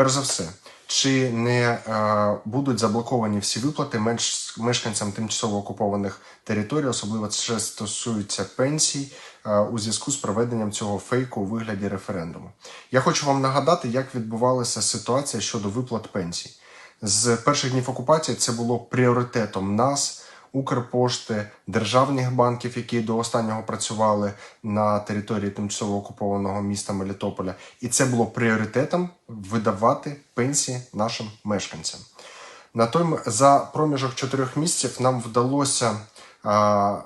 Перш за все, чи не е, будуть заблоковані всі виплати мешканцям тимчасово окупованих територій, особливо це стосується пенсій е, у зв'язку з проведенням цього фейку у вигляді референдуму? Я хочу вам нагадати, як відбувалася ситуація щодо виплат пенсій. З перших днів окупації це було пріоритетом нас. Укрпошти, державних банків, які до останнього працювали на території тимчасово окупованого міста Мелітополя, і це було пріоритетом видавати пенсії нашим мешканцям. На той за проміжок чотирьох місяців нам вдалося а,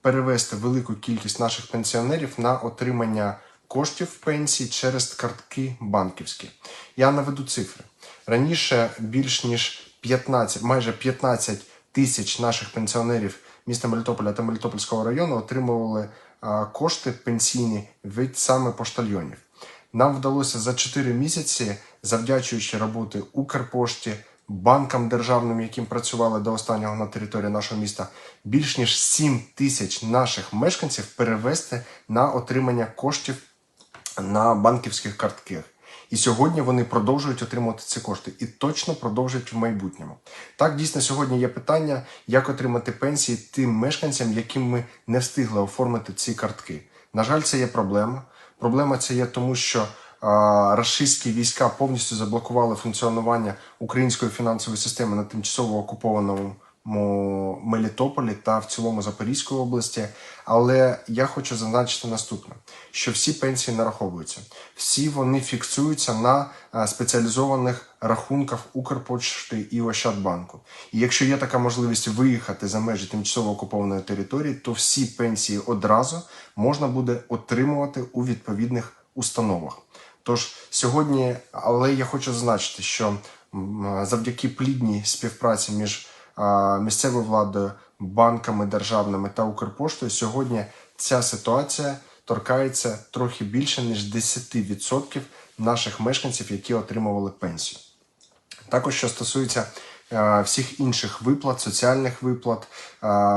перевести велику кількість наших пенсіонерів на отримання коштів пенсій через картки банківські. Я наведу цифри. Раніше більш ніж 15, майже 15 тисяч наших пенсіонерів міста Мелітополя та Мелітопольського району отримували кошти пенсійні від саме поштальйонів. Нам вдалося за 4 місяці, завдячуючи роботи Укрпошті, банкам державним, яким працювали до останнього на території нашого міста, більш ніж 7 тисяч наших мешканців перевести на отримання коштів на банківських картках. І сьогодні вони продовжують отримувати ці кошти і точно продовжують в майбутньому. Так, дійсно, сьогодні є питання, як отримати пенсії тим мешканцям, яким ми не встигли оформити ці картки. На жаль, це є проблема. Проблема це є тому, що рашистські війська повністю заблокували функціонування української фінансової системи на тимчасово окупованому Мелітополі та в цілому Запорізької області. Але я хочу зазначити наступне: що всі пенсії нараховуються, всі вони фіксуються на е, спеціалізованих рахунках Укрпочти і Ощадбанку. І якщо є така можливість виїхати за межі тимчасово окупованої території, то всі пенсії одразу можна буде отримувати у відповідних установах. Тож сьогодні, але я хочу зазначити, що завдяки плідній співпраці між місцевою владою, банками державними та Укрпоштою, сьогодні ця ситуація торкається трохи більше ніж 10% наших мешканців, які отримували пенсію. Також що стосується всіх інших виплат, соціальних виплат,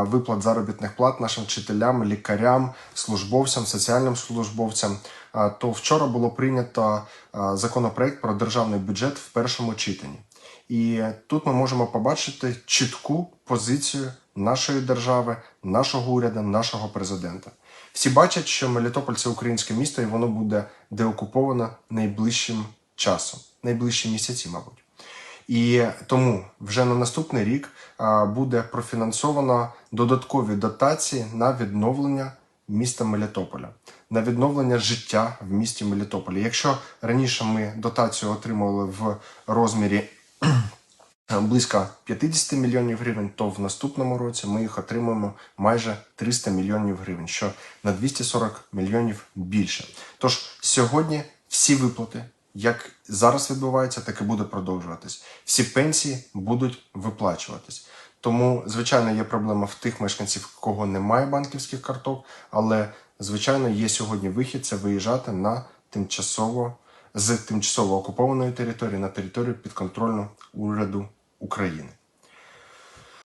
виплат заробітних плат нашим вчителям, лікарям, службовцям, соціальним службовцям, то вчора було прийнято законопроект про державний бюджет в першому читанні. І тут ми можемо побачити чітку позицію нашої держави, нашого уряду, нашого президента. Всі бачать, що Мелітополь це українське місто, і воно буде деокуповано найближчим часом, найближчі місяці, мабуть. І тому вже на наступний рік буде профінансовано додаткові дотації на відновлення міста Мелітополя, на відновлення життя в місті Мелітополі. Якщо раніше ми дотацію отримували в розмірі близько 50 мільйонів гривень, то в наступному році ми їх отримаємо майже 300 мільйонів гривень, що на 240 мільйонів більше. Тож сьогодні всі виплати, як зараз відбувається, так і буде продовжуватись. Всі пенсії будуть виплачуватись. Тому, звичайно, є проблема в тих мешканців, кого немає банківських карток, але звичайно є сьогодні вихід це виїжджати на тимчасово з тимчасово окупованої території на територію підконтрольну уряду України.